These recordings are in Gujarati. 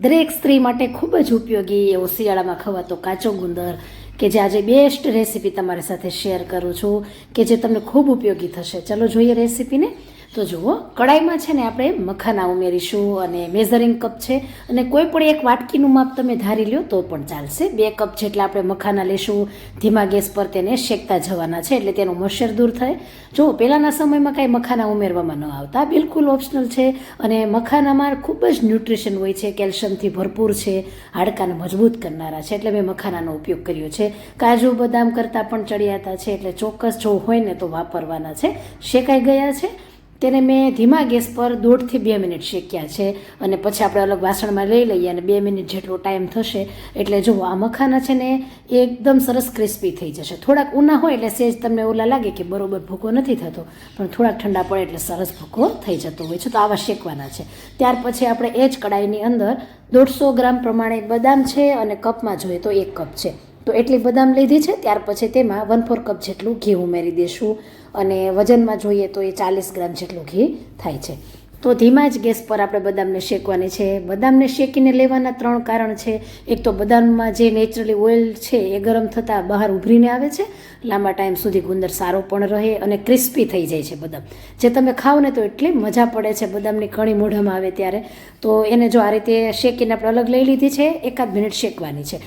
દરેક સ્ત્રી માટે ખૂબ જ ઉપયોગી એવો શિયાળામાં ખવાતો કાચો ગુંદર, કે જે આજે બેસ્ટ રેસીપી તમારી સાથે શેર કરું છું, કે જે તમને ખૂબ ઉપયોગી થશે. ચલો જોઈએ રેસીપીને તો જુઓ કડાઈમાં છે ને આપણે મખાના ઉમેરીશું અને મેઝરિંગ કપ છે. અને કોઈ પણ એક વાટકીનું માપ તમે ધારી લ્યો તો પણ ચાલશે. બે કપ જેટલા આપણે મખાના લેશું, ધીમા ગેસ પર તેને શેકતા જવાના છે એટલે તેનું મચ્છર દૂર થાય. જો પહેલાંના સમયમાં કાંઈ મખાના ઉમેરવામાં ન આવતા. બિલકુલ ઓપ્શનલ છે. અને મખાનામાં ખૂબ જ ન્યુટ્રિશન હોય છે, કેલ્શિયમથી ભરપૂર છે, હાડકાને મજબૂત કરનારા છે. એટલે મેં મખાનાનો ઉપયોગ કર્યો છે. કાજુ બદામ કરતાં પણ ચડિયાતા છે. એટલે ચોક્કસ જો હોય ને તો વાપરવાના છે. શેકાઈ ગયા છે. તેને મેં ધીમા ગેસ પર દોઢથી બે મિનિટ શેક્યા છે અને પછી આપણે અલગ વાસણમાં લઈ લઈએ અને બે મિનિટ જેટલો ટાઈમ થશે એટલે જુઓ, આ મખાના છે ને એકદમ સરસ ક્રિસ્પી થઈ જશે. થોડાક ઉના હોય એટલે સેજ તમને ઓલા લાગે કે બરોબર ભૂકો નથી થતો, પણ થોડાક ઠંડા પડે એટલે સરસ ભૂકો થઈ જતો હોય છે. તો આવા શેકવાના છે. ત્યાર પછી આપણે એ જ કડાઈની અંદર દોઢસો ગ્રામ પ્રમાણે બદામ છે અને કપમાં જોઈએ તો એક કપ છે. તો એટલી બદામ લીધી છે, ત્યાર પછી તેમાં વન ફોર કપ જેટલું ઘી ઉમેરી દઈશું અને વજનમાં જોઈએ તો એ ચાલીસ ગ્રામ જેટલું ઘી થાય છે. તો ધીમા જ ગેસ પર આપણે બદામને શેકવાની છે. બદામને શેકીને લેવાના ત્રણ કારણ છે. એક તો બદામમાં જે નેચરલી ઓઇલ છે એ ગરમ થતાં બહાર ઉભરીને આવે છે. લાંબા ટાઈમ સુધી ગુંદર સારો પણ રહે અને ક્રિસ્પી થઈ જાય છે બદામ. જે તમે ખાઓ ને તો એટલી મજા પડે છે બદામની કણી મોઢામાં આવે ત્યારે. તો એને જો આ રીતે શેકીને આપણે અલગ લઈ લીધી છે, એકાદ મિનિટ શેકવાની છે.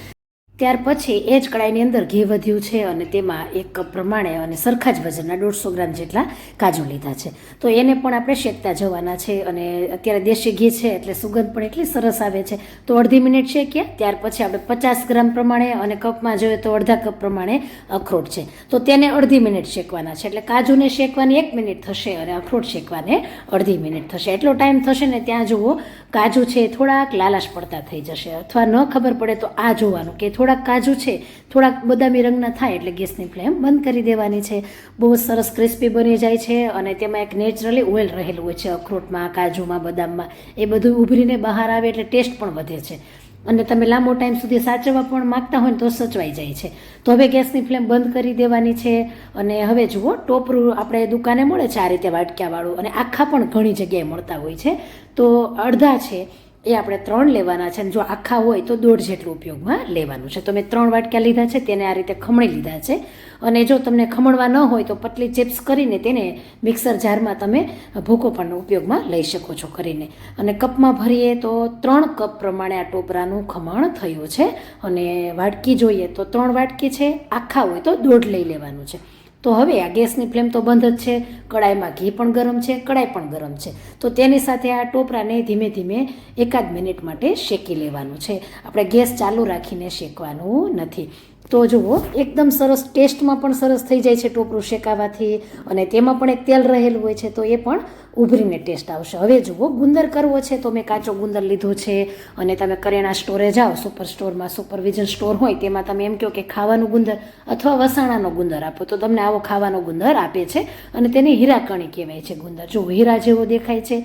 ત્યાર પછી એ જ કડાઈની અંદર ઘી વધ્યું છે અને તેમાં એક કપ પ્રમાણે અને સરખા જ વજનના દોઢસો ગ્રામ જેટલા કાજુ લીધા છે. તો એને પણ આપણે શેકતા જવાના છે અને અત્યારે દેશી ઘી છે એટલે સુગંધ પણ એટલી સરસ આવે છે. તો અડધી મિનિટ શેક્યા ત્યાર પછી આપણે પચાસ ગ્રામ પ્રમાણે અને કપમાં જોઈએ તો અડધા કપ પ્રમાણે અખરોટ છે. તો તેને અડધી મિનિટ શેકવાના છે. એટલે કાજુને શેકવાની એક મિનિટ થશે અને અખરોટ શેકવાને અડધી મિનિટ થશે. એટલો ટાઈમ થશે ને ત્યાં જુઓ કાજુ છે થોડાક લાલાશ પડતા થઈ જશે. અથવા ન ખબર પડે તો આ જોવાનું કે થોડાક કાજુ છે, થોડાક બદામી રંગના થાય એટલે ગેસની ફ્લેમ બંધ કરી દેવાની છે. બહુ સરસ ક્રિસ્પી બની જાય છે અને તેમાં એક નેચરલી ઓઇલ રહેલું હોય છે, અખરોટમાં, કાજુમાં, બદામમાં. એ બધું ઉભરીને બહાર આવે એટલે ટેસ્ટ પણ વધે છે. અને તમે લાંબો ટાઈમ સુધી સાચવવા પણ માગતા હોય તો સચવાઈ જાય છે. તો હવે ગેસની ફ્લેમ બંધ કરી દેવાની છે અને હવે જુઓ ટોપરું આપણે દુકાને મળે છે આ રીતે વાટક્યાવાળું અને આખા પણ ઘણી જગ્યાએ મળતા હોય છે. તો અડધા છે એ આપણે ત્રણ લેવાના છે અને જો આખા હોય તો દોઢ જેટલું ઉપયોગમાં લેવાનું છે. તો મેં ત્રણ વાટક્યા લીધા છે, તેને આ રીતે ખમણી લીધા છે. અને જો તમને ખમણવા ન હોય તો પતલી ચિપ્સ કરીને તેને મિક્સર જારમાં તમે ભૂકો પણ ઉપયોગમાં લઈ શકો છો કરીને. અને કપમાં ભરીએ તો ત્રણ કપ પ્રમાણે આ ટોપરાનું ખમણ થયું છે. અને વાટકી જોઈએ તો ત્રણ વાટકી છે, આખા હોય તો દોઢ લઈ લેવાનું છે. તો હવે આ ગેસની ફ્લેમ તો બંધ જ છે, કડાઈમાં ઘી પણ ગરમ છે કડાઈ પણ ગરમ છે. તો તેની સાથે આ ટોપરાને ધીમે ધીમે એકાદ મિનિટ માટે શેકી લેવાનું છે. આપણે ગેસ ચાલુ રાખીને શેકવાનું નથી. તો જુઓ, એકદમ સરસ ટેસ્ટમાં પણ સરસ થઈ જાય છે ટોપરું શેકાવાથી અને તેમાં પણ એક તેલ રહેલું હોય છે, તો એ પણ ઉભરીને ટેસ્ટ આવશે. હવે જુઓ, ગુંદર કરવો છે તો મેં કાચો ગુંદર લીધો છે અને તમે કરિયાણા સ્ટોરે જાઓ, સુપર સ્ટોરમાં સુપરવિઝન સ્ટોર હોય તેમાં તમે એમ કહો કે ખાવાનું ગુંદર અથવા વસાણાનો ગુંદર આપો, તો તમને આવો ખાવાનો ગુંદર આપે છે અને તેને હીરાકણી કહેવાય છે ગુંદર. જુઓ, હીરા જેવો દેખાય છે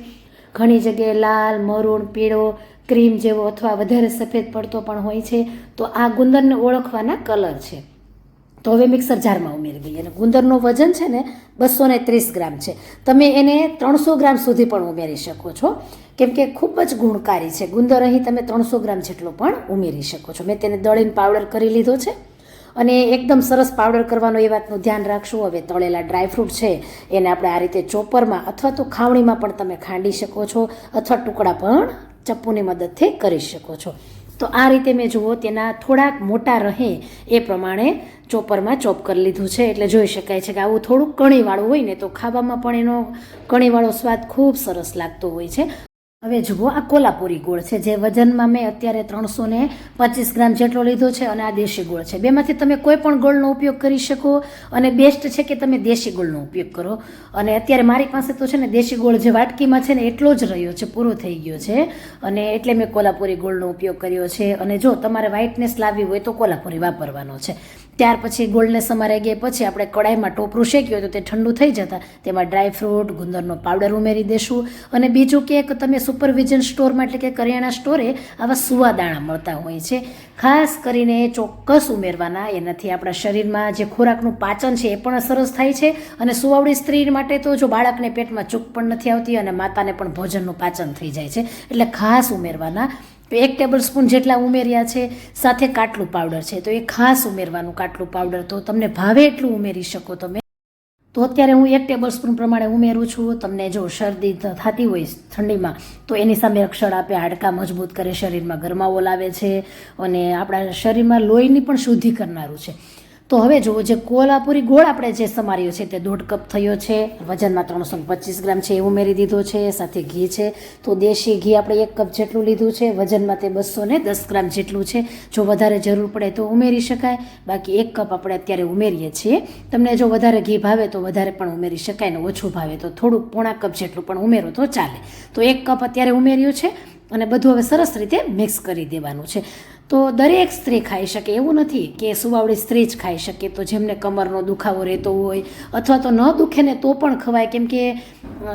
ઘણી જગ્યાએ લાલ, મરૂણ, પીળો, ક્રીમ જેવો અથવા વધારે સફેદ પડતો પણ હોય છે. તો આ ગુંદરને ઓળખવાના કલર છે. તો હવે મિક્સર જારમાં ઉમેરી દઈએ. અને ગુંદરનું વજન છે ને બસો ને ત્રીસ ગ્રામ છે. તમે એને ત્રણસો ગ્રામ સુધી પણ ઉમેરી શકો છો. કેમ કે ખૂબ જ ગુણકારી છે. ગુંદર અહીં તમે ત્રણસો ગ્રામ જેટલો પણ ઉમેરી શકો છો. મેં તેને દળીને પાવડર કરી લીધો છે. અને એકદમ સરસ પાવડર કરવાનો એ વાતનું ધ્યાન રાખશું. હવે તળેલા ડ્રાયફ્રૂટ છે, એને આપણે આ રીતે ચોપરમાં અથવા તો ખાવણીમાં પણ તમે ખાંડી શકો છો અથવા ટુકડા પણ ચપ્પુની મદદથી કરી શકો છો. તો આ રીતે મેં જુઓ તેના થોડાક મોટા રહે એ પ્રમાણે ચોપરમાં ચોપ કરી લીધું છે. એટલે જોઈ શકાય છે કે આવું થોડુંક કણીવાળું હોય ને તો ખાવામાં પણ એનો કણીવાળો સ્વાદ ખૂબ સરસ લાગતો હોય છે. હવે જુઓ, આ કોલ્હાપુરી ગોળ છે, જે વજનમાં મેં અત્યારે ત્રણસો ને પચીસ ગ્રામ જેટલો લીધો છે અને આ દેશી ગોળ છે. બેમાંથી તમે કોઈ પણ ગોળનો ઉપયોગ કરી શકો અને બેસ્ટ છે કે તમે દેશી ગોળનો ઉપયોગ કરો. અને અત્યારે મારી પાસે તો છે ને દેશી ગોળ જે વાટકીમાં છે ને એટલો જ રહ્યો છે, પૂરો થઈ ગયો છે. અને એટલે મેં કોલ્હાપુરી ગોળનો ઉપયોગ કર્યો છે. અને જો તમારે વ્હાઇટનેસ લાવવી હોય તો કોલ્હાપુરી વાપરવાનો છે. ત્યાર પછી ગોલ્ડને સમારાઈ ગયા પછી આપણે કડાઈમાં ટોપરું શેક્યું તો તે ઠંડુ થઈ જતા તેમાં ડ્રાયફ્રૂટ ગુંદરનો પાવડર ઉમેરી દેશું અને બીજું કે તમે સુપરવિઝન સ્ટોરમાં એટલે કે કરિયાણા સ્ટોરે આવા સુવાદાણા મળતા હોય છે. ખાસ કરીને ચોક્કસ ઉમેરવાના એનાથી આપણા શરીરમાં જે ખોરાકનું પાચન છે એ પણ સરસ થાય છે અને સુવાવડી સ્ત્રી માટે તો જો બાળકને પેટમાં ચૂક પણ નથી આવતી અને માતાને પણ ભોજનનું પાચન થઈ જાય છે. એટલે ખાસ ઉમેરવાના. તો એક ટેબલ સ્પૂન જેટલા ઉમેર્યા છે, સાથે કાટલું પાવડર છે. તો એ ખાસ ઉમેરવાનું કાટલું પાવડર તો તમને ભાવે એટલું ઉમેરી શકો તમે. તો અત્યારે હું એક ટેબલ સ્પૂન પ્રમાણે ઉમેરું છું. તમને જો શરદી થતી હોય ઠંડીમાં, તો એની સામે રક્ષણ આપે, હાડકાં મજબૂત કરે, શરીરમાં ગરમાવો લાવે છે અને આપણા શરીરમાં લોહીની પણ શુદ્ધિ કરનારું છે. તો હવે જુઓ જે કોલ્હાપુરી ગોળ આપણે જે સમાર્યો છે તે દોઢ કપ થયો છે. વજનમાં ત્રણસો પચીસ ગ્રામ છે એ ઉમેરી દીધો છે, સાથે ઘી છે. તો દેશી ઘી આપણે એક કપ જેટલું લીધું છે. વજનમાં તે બસો ને દસ ગ્રામ જેટલું છે. જો વધારે જરૂર પડે તો ઉમેરી શકાય. બાકી એક કપ આપણે અત્યારે ઉમેરીએ છીએ. તમને જો વધારે ઘી ભાવે તો વધારે પણ ઉમેરી શકાય ને ઓછું ભાવે તો થોડુંક પોણા કપ જેટલું પણ ઉમેરો તો ચાલે. તો એક કપ અત્યારે ઉમેર્યું છે અને બધું હવે સરસ રીતે મિક્સ કરી દેવાનું છે. તો દરેક સ્ત્રી ખાઈ શકે. એવું નથી કે સુવાવડી સ્ત્રી જ ખાઈ શકે. તો જેમને કમરનો દુખાવો રહેતો હોય અથવા તો ન દુખે ને તો પણ ખવાય. કેમ કે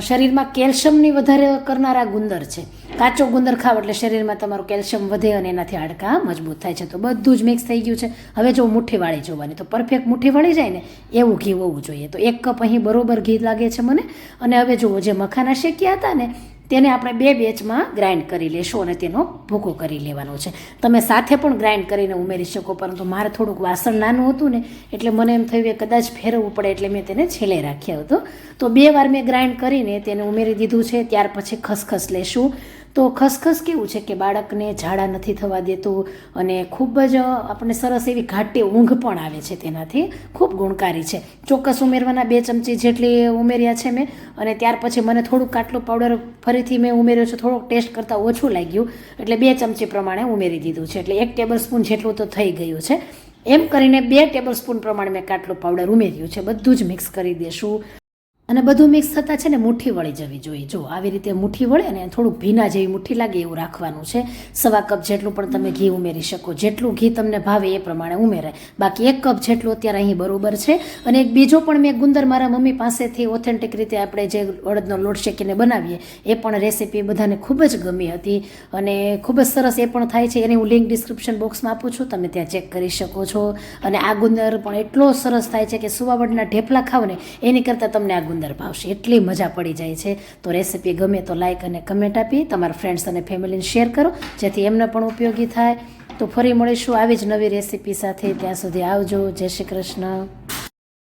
શરીરમાં કેલ્શિયમની વધારે કરનારા ગુંદર છે. કાચો ગુંદર ખાવ એટલે શરીરમાં તમારું કેલ્શિયમ વધે અને એનાથી હાડકાં મજબૂત થાય છે. તો બધું જ મિક્સ થઈ ગયું છે. હવે જો મુઠ્ઠી વાળી જોવાની. તો પરફેક્ટ મુઠ્ઠી વળી જાય ને એવું ઘી હોવું જોઈએ. તો એક કપ અહીં બરોબર ઘી લાગે છે મને. અને હવે જુઓ, જે મખાના શેક્યા હતા ને તેને આપણે બે બેચમાં ગ્રાઇન્ડ કરી લેશું અને તેનો ભૂકો કરી લેવાનો છે. તમે સાથે પણ ગ્રાઇન્ડ કરીને ઉમેરી શકો, પરંતુ મારે થોડુંક વાસણ નાનું હતું ને, એટલે મને એમ થયું કે કદાચ ફેરવવું પડે એટલે મેં તેને છેલ્લે રાખ્યો હતો. તો બે વાર મેં ગ્રાઇન્ડ કરીને તેને ઉમેરી દીધું છે, ત્યાર પછી ખસખસ લેશું. તો ખસખસ કેવું છે કે બાળકને ઝાડા નથી થવા દેતું અને ખૂબ જ આપણને સરસ એવી ઘાટી ઊંઘ પણ આવે છે તેનાથી ખૂબ ગુણકારી છે. ચોક્કસ ઉમેરવાના બે ચમચી જેટલી ઉમેર્યા છે મેં અને ત્યાર પછી મને થોડુંક કાટલું પાવડર ફરીથી મેં ઉમેર્યો છે, થોડોક ટેસ્ટ કરતાં ઓછું લાગ્યું એટલે બે ચમચી પ્રમાણે ઉમેરી દીધું છે. એટલે એક ટેબલ સ્પૂન જેટલું તો થઈ ગયું છે. એમ કરીને બે ટેબલ સ્પૂન પ્રમાણે મેં કાટલો પાવડર ઉમેર્યું છે. બધું જ મિક્સ કરી દેશું. અને બધું મિક્સ થતાં છે ને મુઠ્ઠી વળી જવી જોઈએ. જો આવી રીતે મુઠ્ઠી વળે ને થોડુંક ભીના જેવી મુઠ્ઠી લાગે એવું રાખવાનું છે. સવા કપ જેટલું પણ તમે ઘી ઉમેરી શકો. જેટલું ઘી તમને ભાવે એ પ્રમાણે ઉમેરાય બાકી એક કપ જેટલું અત્યારે અહીં બરોબર છે. અને એક બીજો પણ મેં ગુંદર મારા મમ્મી પાસેથી ઓથેન્ટિક રીતે આપણે જે અડદનો લોટ શેકીને બનાવીએ, એ પણ રેસીપી બધાને ખૂબ જ ગમી હતી. અને ખૂબ જ સરસ એ પણ થાય છે. એની હું લિંક ડિસ્ક્રિપ્શન બોક્સમાં આપું છું. તમે ત્યાં ચેક કરી શકો છો. અને આ ગુંદર પણ એટલો સરસ થાય છે કે સુવાવડના ઢેફલા ખાવ ને એની કરતાં તમને આ ગુંદર ભાવશે. એટલી મજા પડી જાય છે. તો રેસીપી ગમે તો લાઇક અને કમેન્ટ આપી, તમારા ફ્રેન્ડ્સ અને ફેમિલીને શેર કરો, જેથી એમને પણ ઉપયોગી થાય. તો ફરી મળીશું આવી જ નવી રેસીપી સાથે. ત્યાં સુધી આવજો. જય શ્રી કૃષ્ણ.